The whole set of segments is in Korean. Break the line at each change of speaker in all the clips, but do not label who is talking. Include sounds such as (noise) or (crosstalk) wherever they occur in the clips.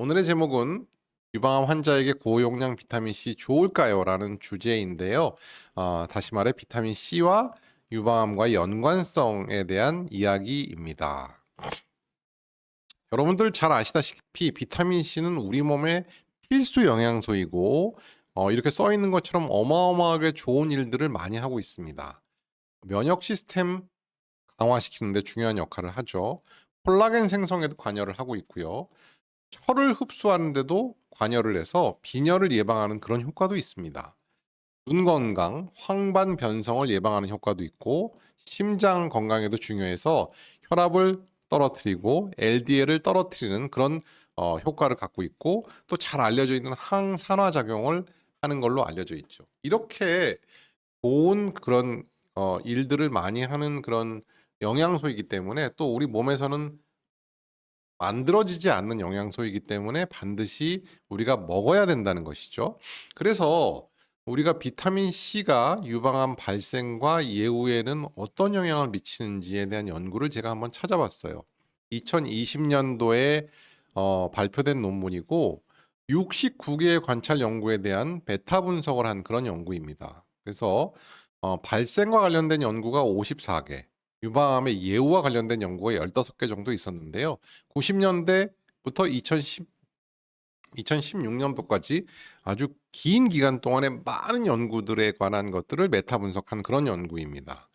오늘의 제목은 유방암 환자에게 고용량 비타민 C 좋을까요? 라는 주제인데요. 어, 다시 말해 비타민 C와 유방암과의 연관성에 대한 이야기입니다. 여러분들 잘 아시다시피 비타민 C는 우리 몸의 필수 영양소이고 어, 이렇게 써 있는 것처럼 어마어마하게 좋은 일들을 많이 하고 있습니다. 면역 시스템 강화시키는 데 중요한 역할을 하죠. 콜라겐 생성에도 관여를 하고 있고요. 철을 흡수하는데도 관여를 해서 빈혈을 예방하는 그런 효과도 있습니다. 눈 건강, 황반 변성을 예방하는 효과도 있고 심장 건강에도 중요해서 혈압을 떨어뜨리고 LDL을 떨어뜨리는 그런 어, 효과를 갖고 있고 또 잘 알려져 있는 항산화 작용을 하는 걸로 알려져 있죠. 이렇게 좋은 그런 어, 일들을 많이 하는 그런 영양소이기 때문에 또 우리 몸에서는 만들어지지 않는 영양소이기 때문에 반드시 우리가 먹어야 된다는 것이죠. 그래서 우리가 비타민 C가 유방암 발생과 예후에는 어떤 영향을 미치는지에 대한 연구를 제가 한번 찾아봤어요. 2020년도에 어, 발표된 논문이고 69개의 관찰 연구에 대한 베타 분석을 한 그런 연구입니다. 그래서 어, 발생과 관련된 연구가 54개, 유방암의 예후와 관련된 연구가 15개 정도 있었는데요. 90년대부터 2010 2016년도까지 아주 긴 기간 동안에 많은 연구들에 관한 것들을 메타 분석한 그런 연구입니다.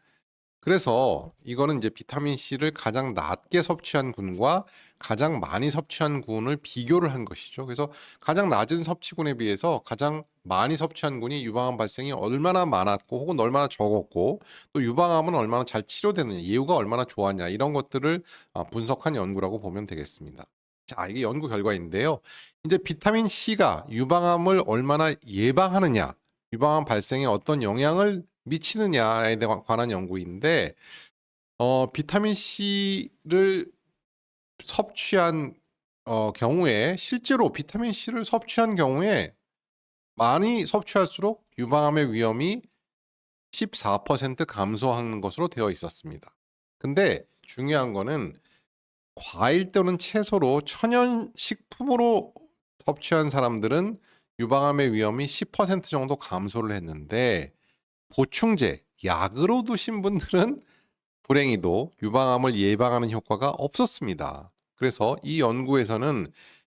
그래서 이거는 이제 비타민 C를 가장 낮게 섭취한 군과 가장 많이 섭취한 군을 비교를 한 것이죠. 그래서 가장 낮은 섭취군에 비해서 가장 많이 섭취한 군이 유방암 발생이 얼마나 많았고 혹은 얼마나 적었고 또 유방암은 얼마나 잘 치료되느냐, 예후가 얼마나 좋았냐 이런 것들을 아, 분석한 연구라고 보면 되겠습니다. 자, 이게 연구 결과인데요. 이제 비타민 C가 유방암을 얼마나 예방하느냐, 유방암 발생에 어떤 영향을 미치느냐에 관한 연구인데 어, 비타민 C를 섭취한 어, 경우에 실제로 비타민 C를 섭취한 경우에 많이 섭취할수록 유방암의 위험이 14% 감소하는 것으로 되어 있었습니다. 근데 중요한 거는 과일 또는 채소로 천연 식품으로 섭취한 사람들은 유방암의 위험이 10% 정도 감소를 했는데 보충제, 약으로 드신 분들은 불행히도 유방암을 예방하는 효과가 없었습니다. 그래서 이 연구에서는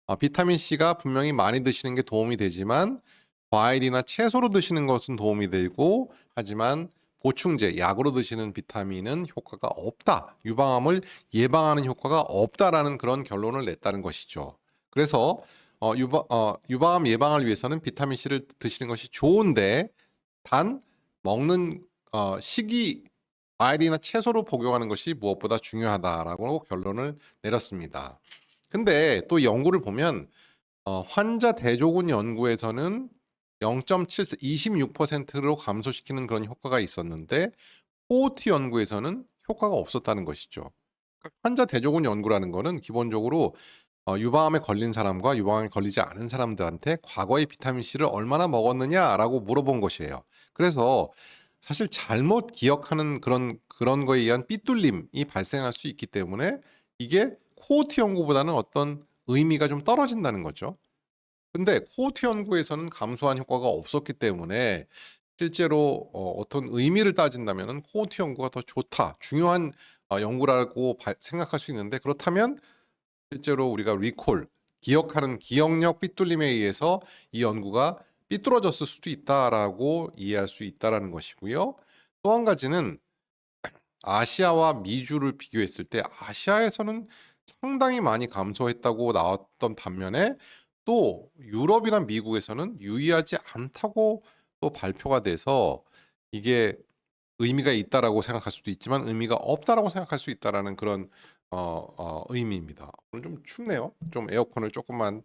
어, 비타민 C가 분명히 많이 드시는 게 도움이 되지만 과일이나 채소로 드시는 것은 도움이 되고 하지만 보충제, 약으로 드시는 비타민은 효과가 없다. 유방암을 예방하는 효과가 없다라는 그런 결론을 냈다는 것이죠. 그래서 어, 유방, 어, 유방암 예방을 위해서는 비타민 C를 드시는 것이 좋은데 단 먹는 어, 시기 과일이나 채소로 복용하는 것이 무엇보다 중요하다라고 결론을 내렸습니다. 근데 또 연구를 보면 어, 환자 대조군 연구에서는 0.7 26%로 감소시키는 그런 효과가 있었는데 코호티 연구에서는 효과가 없었다는 것이죠. 그러니까 환자 대조군 연구라는 거는 기본적으로 어, 유방암에 걸린 사람과 유방암에 걸리지 않은 사람들한테 과거에 비타민 C를 얼마나 먹었느냐라고 물어본 것이에요. 그래서 사실 잘못 기억하는 그런 그런 거에 의한 삐뚤림이 발생할 수 있기 때문에 이게 코호티 연구보다는 어떤 의미가 좀 떨어진다는 거죠. 근데 코호티 연구에서는 감소한 효과가 없었기 때문에 실제로 어, 어떤 의미를 따진다면은 코호티 연구가 더 좋다, 중요한 어, 연구라고 바- 생각할 수 있는데 그렇다면 실제로 우리가 리콜, 기억하는 기억력 삐뚤림에 의해서 이 연구가 삐뚤어졌을 수도 있다라고 이해할 수 있다라는 것이고요. 또 한 가지는 아시아와 미주를 비교했을 때 아시아에서는 상당히 많이 감소했다고 나왔던 반면에 또 유럽이나 미국에서는 유의하지 않다고 또 발표가 돼서 이게 의미가 있다라고 생각할 수도 있지만 의미가 없다라고 생각할 수 있다라는 그런 어, 어, 의미입니다. 오늘 좀 춥네요. 좀 에어컨을 조금만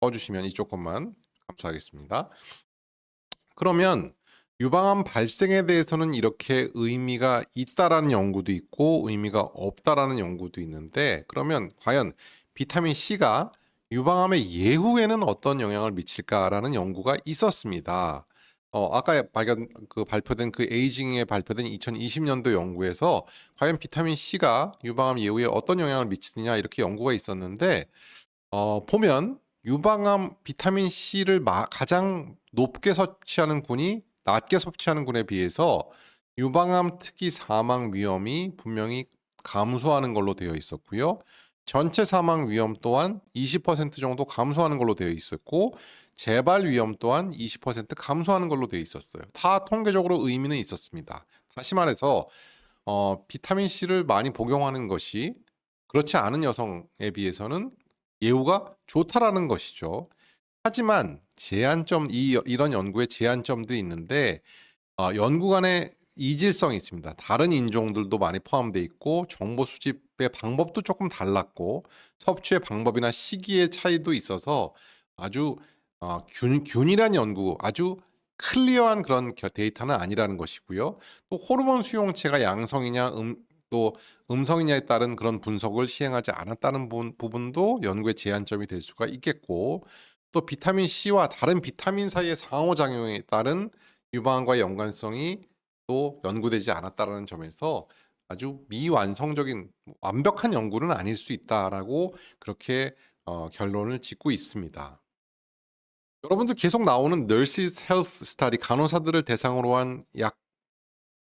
꺼주시면 이쪽 것만 감사하겠습니다. 그러면 유방암 발생에 대해서는 이렇게 의미가 있다라는 연구도 있고 의미가 없다라는 연구도 있는데 그러면 과연 비타민 C가 유방암의 예후에는 어떤 영향을 미칠까라는 연구가 있었습니다. 어, 아까 발견 그 발표된 그 에이징에 발표된 2020년도 연구에서 과연 비타민 C가 유방암 예후에 어떤 영향을 미치느냐 이렇게 연구가 있었는데 어, 보면 유방암 비타민 C를 마- 가장 높게 섭취하는 군이 낮게 섭취하는 군에 비해서 유방암 특이 사망 위험이 분명히 감소하는 걸로 되어 있었고요. 전체 사망 위험 또한 20% 정도 감소하는 걸로 되어 있었고 재발 위험 또한 20% 감소하는 걸로 되어 있었어요. 다 통계적으로 의미는 있었습니다. 다시 말해서 어, 비타민 C를 많이 복용하는 것이 그렇지 않은 여성에 비해서는 예후가 좋다라는 것이죠. 하지만 제한점 이 이런 연구의 제한점도 있는데 어, 연구 간의 이질성이 있습니다. 다른 인종들도 많이 포함되어 있고 정보 수집의 방법도 조금 달랐고 섭취의 방법이나 시기의 차이도 있어서 아주 어, 균, 균일한 연구, 아주 클리어한 그런 겨- 데이터는 아니라는 것이고요. 또 호르몬 수용체가 양성이냐 음, 또 음성이냐에 따른 그런 분석을 시행하지 않았다는 부, 부분도 연구의 제한점이 될 수가 있겠고 또 비타민 C와 다른 비타민 사이의 상호작용에 따른 유방암과의 연관성이 또 연구되지 않았다는 점에서 아주 미완성적인 완벽한 연구는 아닐 수 있다라고 그렇게 어, 결론을 짓고 있습니다. 여러분들 계속 나오는 Nurses Health Study 간호사들을 대상으로 한 약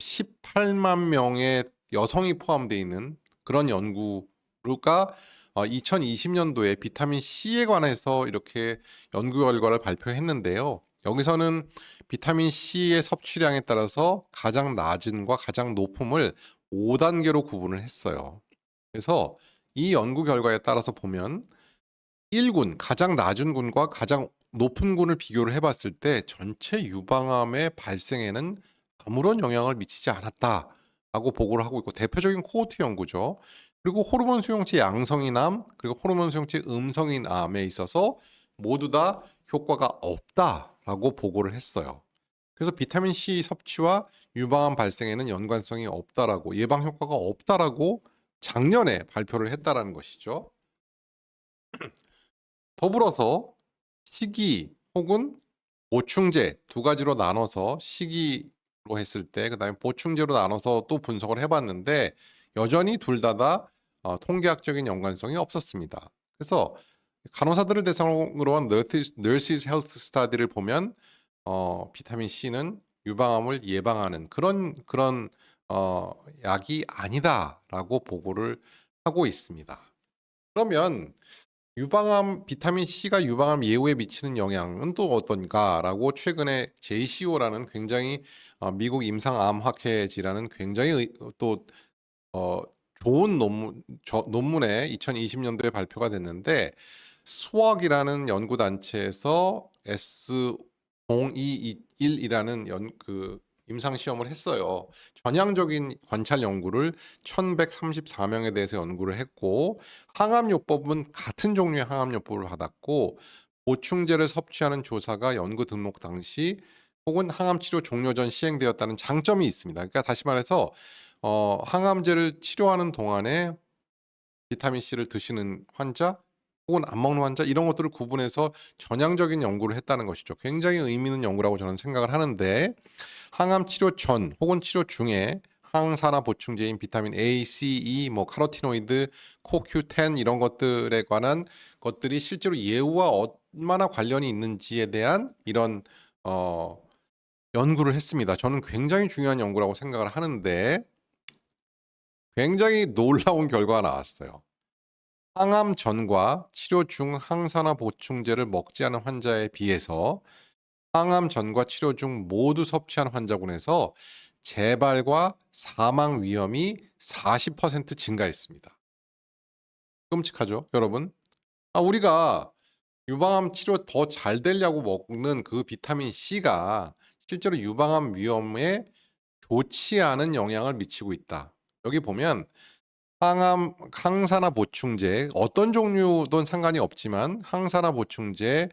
18만 명의 여성이 포함되어 있는 그런 연구가 2020년도에 비타민 C에 관해서 이렇게 연구 결과를 발표했는데요. 여기서는 비타민 C의 섭취량에 따라서 가장 낮은과 가장 높음을 5단계로 구분을 했어요. 그래서 이 연구 결과에 따라서 보면 1군 가장 낮은 군과 가장 높은 군을 비교를 해봤을 때 전체 유방암의 발생에는 아무런 영향을 미치지 않았다라고 보고를 하고 있고 대표적인 코호트 연구죠. 그리고 호르몬 수용체 양성인 암 그리고 호르몬 수용체 음성인 암에 있어서 모두 다 효과가 없다라고 보고를 했어요. 그래서 비타민 C 섭취와 유방암 발생에는 연관성이 없다라고 예방 효과가 없다라고 작년에 발표를 했다라는 것이죠. 더불어서 식이 혹은 보충제 두 가지로 나눠서 식이로 했을 때 그다음에 보충제로 나눠서 또 분석을 해봤는데 여전히 둘 다다 어, 통계학적인 연관성이 없었습니다. 그래서 간호사들을 대상으로 한 Nurses Nurses Health Study를 보면 어, 비타민 C는 유방암을 예방하는 그런 그런 어, 약이 아니다라고 보고를 하고 있습니다. 그러면 유방암 비타민 C가 유방암 예후에 미치는 영향은 또 어떤가라고 최근에 JCO라는 굉장히 어, 미국 임상암학회 질환은 굉장히 의- 또 어, 좋은 논문 저, 논문에 2020년도에 발표가 됐는데 스웍이라는 연구 단체에서 S0221이라는 연 그 임상 시험을 했어요. 전향적인 관찰 연구를 1134명에 대해서 연구를 했고 항암요법은 같은 종류의 항암요법을 받았고 보충제를 섭취하는 조사가 연구 등록 당시 혹은 항암 치료 종료 전 시행되었다는 장점이 있습니다. 그러니까 다시 말해서 어, 항암제를 치료하는 동안에 비타민 C를 드시는 환자 혹은 안 먹는 환자 이런 것들을 구분해서 전향적인 연구를 했다는 것이죠. 굉장히 의미 있는 연구라고 저는 생각을 하는데 항암 치료 전 혹은 치료 중에 항산화 보충제인 비타민 A, C, E, 뭐 카로티노이드, 코큐10 이런 것들에 관한 것들이 실제로 예후와 얼마나 관련이 있는지에 대한 이런 어, 연구를 했습니다. 저는 굉장히 중요한 연구라고 생각을 하는데 굉장히 놀라운 결과가 나왔어요. 항암 전과 치료 중 항산화 보충제를 먹지 않은 환자에 비해서 항암 전과 치료 중 모두 섭취한 환자군에서 재발과 사망 위험이 40% 증가했습니다. 끔찍하죠, 여러분? 아, 우리가 유방암 치료 더 잘 되려고 먹는 그 비타민 C가 실제로 유방암 위험에 좋지 않은 영향을 미치고 있다. 여기 보면 항암 항산화 보충제 어떤 종류든 상관이 없지만 항산화 보충제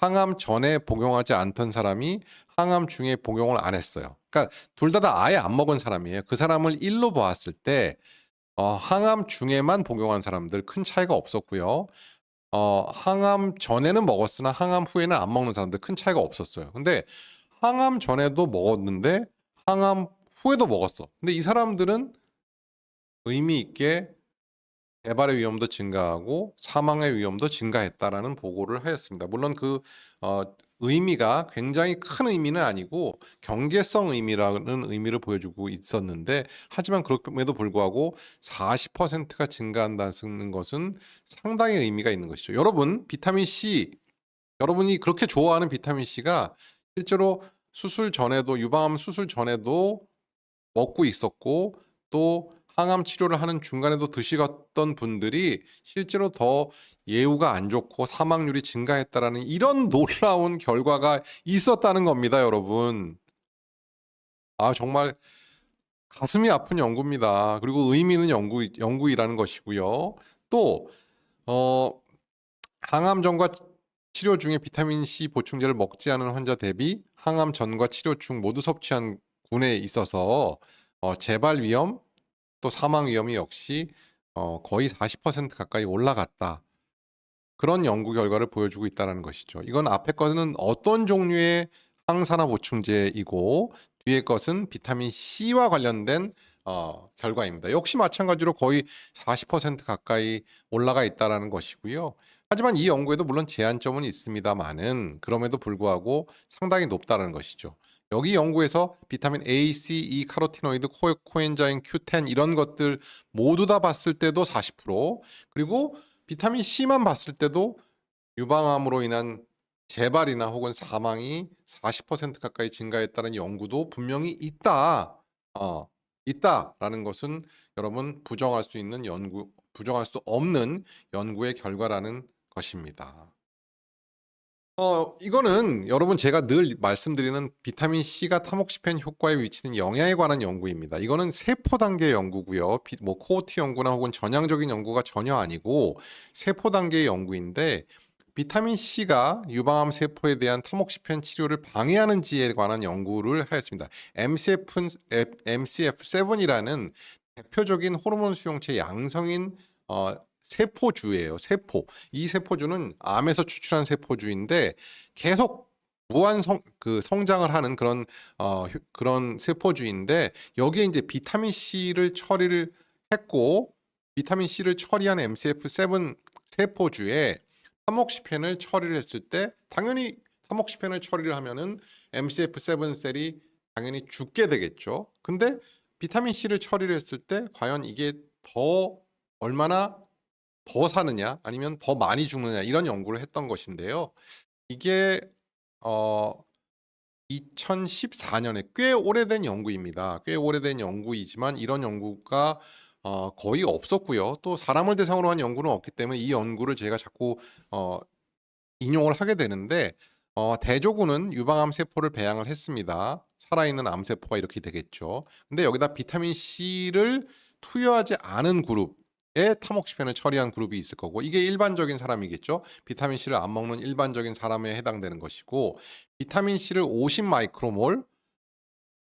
항암 전에 복용하지 않던 사람이 항암 중에 복용을 안 했어요. 그러니까 둘 다 다 아예 안 먹은 사람이에요. 그 사람을 일로 보았을 때 어, 항암 중에만 복용한 사람들 큰 차이가 없었고요. 어, 항암 전에는 먹었으나 항암 후에는 안 먹는 사람들 큰 차이가 없었어요. 근데 항암 전에도 먹었는데 항암 후에도 먹었어. 근데 이 사람들은 의미 있게 재발의 위험도 증가하고 사망의 위험도 증가했다라는 보고를 하였습니다. 물론 그 어, 의미가 굉장히 큰 의미는 아니고 경계성 의미라는 의미를 보여주고 있었는데 하지만 그럼에도 불구하고 40%가 증가한다는 것은 상당히 의미가 있는 것이죠. 여러분 비타민 C 여러분이 그렇게 좋아하는 비타민 C가 실제로 수술 전에도 유방암 수술 전에도 먹고 있었고 또 항암 치료를 하는 중간에도 드시던 분들이 실제로 더 예후가 안 좋고 사망률이 증가했다라는 이런 (laughs) 놀라운 결과가 있었다는 겁니다, 여러분. 아, 정말 가슴이 아픈 연구입니다. 그리고 의미 있는 연구, 연구이라는 것이고요. 또, 어, 항암 전과 치료 중에 비타민 C 보충제를 먹지 않은 환자 대비 항암 전과 치료 중 모두 섭취한 군에 있어서 어, 재발 위험 또 사망 위험이 역시 어, 거의 40% 가까이 올라갔다. 그런 연구 결과를 보여주고 있다는 것이죠. 이건 앞에 거는 어떤 종류의 항산화 보충제이고 뒤에 것은 비타민 C와 관련된 어, 결과입니다. 역시 마찬가지로 거의 40% 가까이 올라가 있다라는 것이고요. 하지만 이 연구에도 물론 제한점은 있습니다만은 그럼에도 불구하고 상당히 높다는 것이죠. 여기 연구에서 비타민 A, C, E, 카로티노이드, 코, 코엔자임, Q10 이런 것들 모두 다 봤을 때도 40% 그리고 비타민 C만 봤을 때도 유방암으로 인한 재발이나 혹은 사망이 40% 가까이 증가했다는 연구도 분명히 있다. 어, 있다라는 것은 여러분 부정할 수 있는 연구, 부정할 수 없는 연구의 결과라는 것입니다. 어, 이거는 여러분 제가 늘 말씀드리는 비타민 C가 타목시펜 효과에 미치는 영향에 관한 연구입니다. 이거는 세포 단계 연구고요. 비- 뭐 코호티 연구나 혹은 전향적인 연구가 전혀 아니고 세포 단계의 연구인데 비타민 C가 유방암 세포에 대한 타목시펜 치료를 방해하는지에 관한 연구를 하였습니다. MCF, MCF7이라는 대표적인 호르몬 수용체 양성인 어, 세포주예요. 세포. 이 세포주는 암에서 추출한 세포주인데 계속 무한 성, 그 성장을 하는 그런 어, 휴- 그런 세포주인데 여기에 이제 비타민 C를 처리를 했고 비타민 C를 처리한 MCF7 세포주에 타목시펜을 처리를 했을 때 당연히 타목시펜을 처리를 하면은 MCF7 셀이 당연히 죽게 되겠죠. 근데 비타민 C를 처리를 했을 때 과연 이게 더 얼마나 더 사느냐 아니면 더 많이 죽느냐 이런 연구를 했던 것인데요. 이게 어 2014년에 꽤 오래된 연구입니다. 꽤 오래된 연구이지만 이런 연구가 어 거의 없었고요. 또 사람을 대상으로 한 연구는 없기 때문에 이 연구를 제가 자꾸 어 인용을 하게 되는데 어 대조군은 유방암 세포를 배양을 했습니다. 살아있는 암 세포가 이렇게 되겠죠. 근데 여기다 비타민 C를 투여하지 않은 그룹 에 타목시펜을 처리한 그룹이 있을 거고 이게 일반적인 사람이겠죠. 비타민 C를 안 먹는 일반적인 사람에 해당되는 것이고 비타민 C를 50 마이크로몰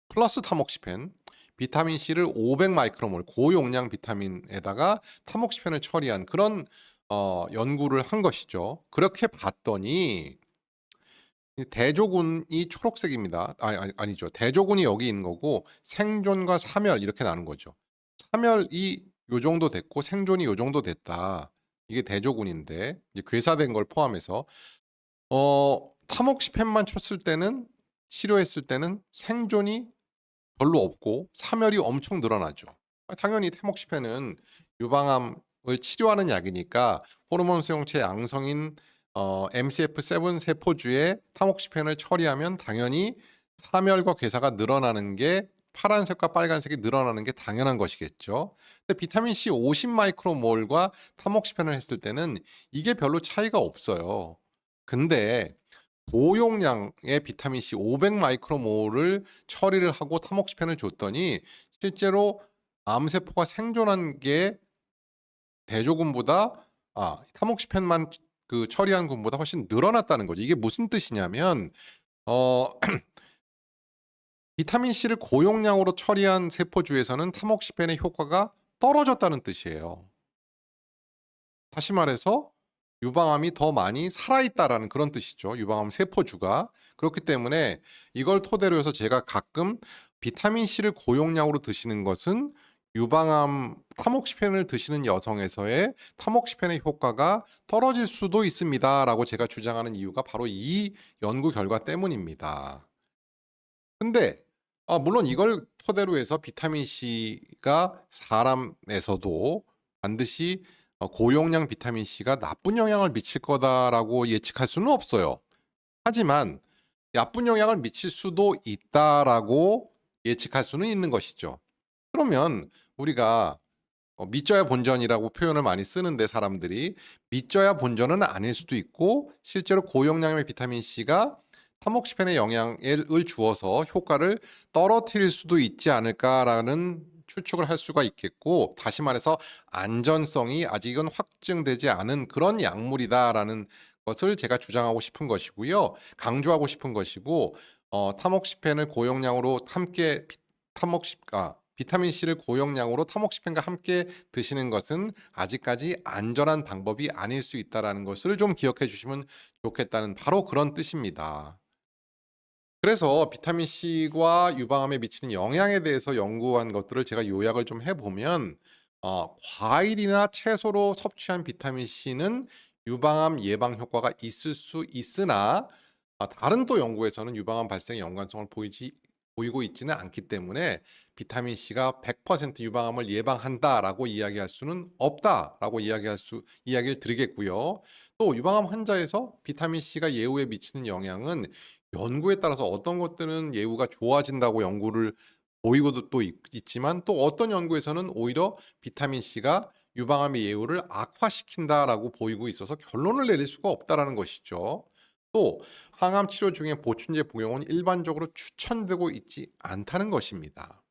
플러스 타목시펜 비타민 C를 500 마이크로몰 고용량 비타민에다가 타목시펜을 처리한 그런 어, 연구를 한 것이죠. 그렇게 봤더니 이 대조군이 초록색입니다. 아니, 아니 아니죠. 대조군이 여기 있는 거고 생존과 사멸 이렇게 나눈 거죠. 사멸이 요 정도 됐고 생존이 요 정도 됐다. 이게 대조군인데 이제 괴사된 걸 포함해서 어 타목시펜만 쳤을 때는 치료했을 때는 생존이 별로 없고 사멸이 엄청 늘어나죠. 아, 당연히 타목시펜은 유방암을 치료하는 약이니까 호르몬 수용체 양성인 어, MCF7 세포주에 타목시펜을 처리하면 당연히 사멸과 괴사가 늘어나는 게 파란색과 빨간색이 늘어나는 게 당연한 것이겠죠. 근데 비타민 C 50 마이크로몰과 타목시펜을 했을 때는 이게 별로 차이가 없어요. 근데 고용량의 비타민 C 500 마이크로몰을 처리를 하고 타목시펜을 줬더니 실제로 암세포가 생존한 게 대조군보다 아, 타목시펜만 그 처리한 군보다 훨씬 늘어났다는 거죠. 이게 무슨 뜻이냐면 어 (clears throat) 비타민 C를 고용량으로 처리한 세포주에서는 타목시펜의 효과가 떨어졌다는 뜻이에요. 다시 말해서 유방암이 더 많이 살아있다라는 그런 뜻이죠. 유방암 세포주가. 그렇기 때문에 이걸 토대로 해서 제가 가끔 비타민 C를 고용량으로 드시는 것은 유방암 타모xifen 드시는 여성에서의 타모xifen의 효과가 떨어질 수도 있습니다라고 제가 주장하는 이유가 바로 이 연구 결과 때문입니다. 근데 아 물론 이걸 토대로 해서 비타민 C가 사람에서도 반드시 어 '고용량 비타민 C가 나쁜 영향을 미칠 거다.'라고 예측할 수는 없어요. 하지만 '나쁜 영향을 미칠 수도 있다.'라고 예측할 수는 있는 것이죠. 그러면 우리가 어 믿져야 본전이라고 표현을 많이 쓰는데 사람들이 믿져야 본전은 아닐 수도 있고 실제로 고용량의 비타민 C가 타모xifen에 영향을 주어서 효과를 떨어뜨릴 수도 있지 않을까라는 추측을 할 수가 있겠고 다시 말해서 '안전성이 아직은 확증되지 않은 그런 약물이다.'라는 것을 제가 주장하고 싶은 것이고요. 강조하고 싶은 것이고 어 타모xifen을 고용량으로 함께 비 타모xi 아 비타민 C를 고용량으로 타모xifen과 함께 드시는 것은 아직까지 '안전한 방법이 아닐 수 있다.'라는 것을 좀 기억해 주시면 좋겠다는 바로 그런 뜻입니다. 그래서 비타민 C가 유방암에 미치는 영향에 대해서 연구한 것들을 제가 요약을 좀 해 보면 어 과일이나 채소로 섭취한 비타민 C는 유방암 예방 효과가 있을 수 있으나 아 다른 또 연구에서는 유방암 발생에 연관성을 보이지 보이고 있지는 않기 때문에 비타민 C가 "100% 유방암을 예방한다."라고 이야기할 수는 없다.'라고 이야기할 수 이야기를 드리겠고요. 또 유방암 환자에서 비타민 C가 예후에 미치는 영향은 연구에 따라서 어떤 것들은 예후가 좋아진다고 연구를 보이고도 또 있 있지만 또 어떤 연구에서는 오히려 비타민 C가 유방암의 예후를 악화시킨다라고 보이고 있어서 결론을 내릴 수가 없다라는 것이죠. 또 항암 치료 중에 보충제 복용은 일반적으로 추천되고 있지 않다는 것입니다.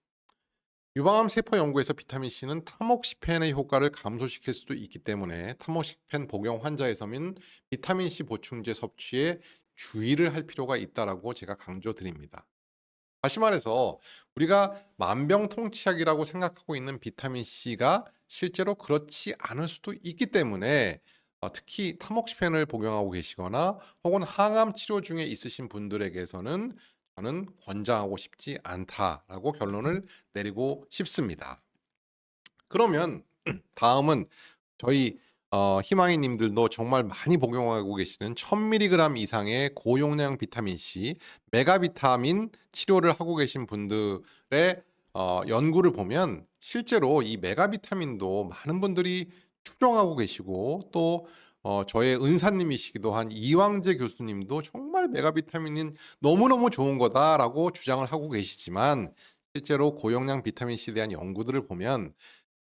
유방암 세포 연구에서 비타민 C는 타모xifen의 효과를 감소시킬 수도 있기 때문에 타모xifen 복용 환자에서는 비타민 C 보충제 섭취에 주의를 할 필요가 있다라고 제가 강조드립니다. 다시 말해서 우리가 만병통치약이라고 생각하고 있는 비타민 C가 실제로 그렇지 않을 수도 있기 때문에 어 특히 타모xifen을 복용하고 계시거나 혹은 항암 치료 중에 있으신 분들에게서는 저는 '권장하고 싶지 않다.'라고 결론을 내리고 싶습니다. 그러면 (clears throat) 다음은 저희 어 희망이 님들도 정말 많이 복용하고 계시는 1000 밀리그램 이상의 고용량 비타민 C, 메가비타민 치료를 하고 계신 분들의 어 연구를 보면 실제로 이 메가비타민도 많은 분들이 추종하고 계시고 또 어 저의 은사님이시기도 한 이왕재 교수님도 "정말 메가비타민은 너무너무 좋은 거다."라고 주장을 하고 계시지만 실제로 고용량 비타민 C에 대한 연구들을 보면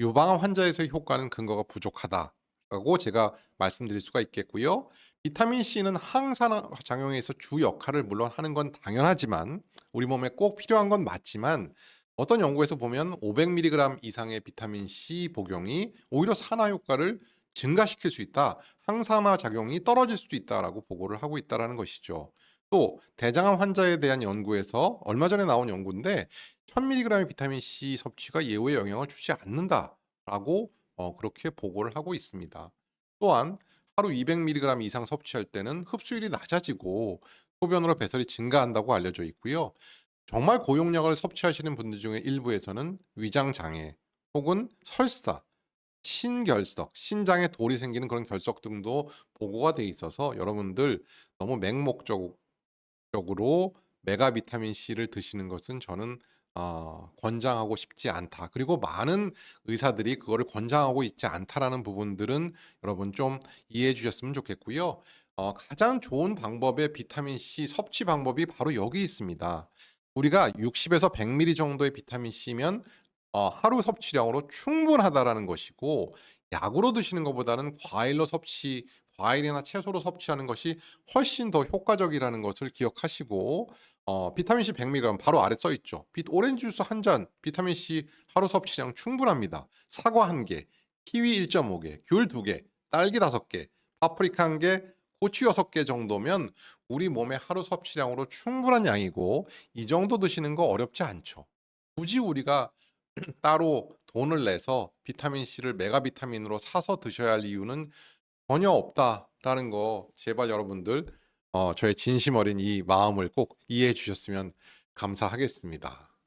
"유방암 환자에서의 효과는 근거가 부족하다." 라고 제가 말씀드릴 수가 있겠고요. 비타민 C는 항산화 작용에서 주 역할을 물론 하는 건 당연하지만 우리 몸에 꼭 필요한 건 맞지만 어떤 연구에서 보면 "500 밀리그램 이상의 비타민 C 복용이 오히려 산화 효과를 증가시킬 수 있다. 항산화 작용이 떨어질 수도 있다."라고 보고를 하고 있다라는 것이죠. 또 대장암 환자에 대한 연구에서 얼마 전에 나온 연구인데 "1000 밀리그램의 비타민 C 섭취가 예후에 영향을 주지 않는다."라고 어 그렇게 보고를 하고 있습니다. 또한 하루 200 밀리그램 이상 섭취할 때는 흡수율이 낮아지고 소변으로 배설이 증가한다고 알려져 있고요. 정말 고용량을 섭취하시는 분들 중에 일부에서는 위장 장애 혹은 설사, 신결석, 신장에 돌이 생기는 그런 결석 등도 보고가 돼 있어서 여러분들 너무 맹목적 적으로 메가 비타민 C를 드시는 것은 저는 어 '권장하고 싶지 않다.' 그리고 많은 의사들이 그거를 권장하고 있지 않다라는 부분들은 여러분 좀 이해해 주셨으면 좋겠고요. 어 가장 좋은 방법의 비타민 C 섭취 방법이 바로 여기 있습니다. 우리가 60에서 100 밀리 정도의 비타민 C면 어 '하루 섭취량으로 충분하다.'라는 것이고 약으로 드시는 것보다는 과일로 섭취 과일이나 채소로 섭취하는 것이 훨씬 더 효과적이라는 것을 기억하시고 어 비타민 C 100 밀리그램 바로 아래 써 있죠. 빛 오렌지 주스 1잔 비타민 C 하루 섭취량 충분합니다. 사과 1 개, 키위 1.5 개, 귤2 개, 딸기 5 개, 파프리카 1 개, 고추 6개 정도면 우리 몸의 하루 섭취량으로 충분한 양이고 이 정도 드시는 거 어렵지 않죠. 굳이 우리가 (clears throat) 따로 돈을 내서 비타민 C를 메가 비타민으로 사서 드셔야 할 이유는 전혀 없다라는 거 제발 여러분들 어 저의 진심 어린 이 마음을 꼭 이해해 주셨으면 감사하겠습니다.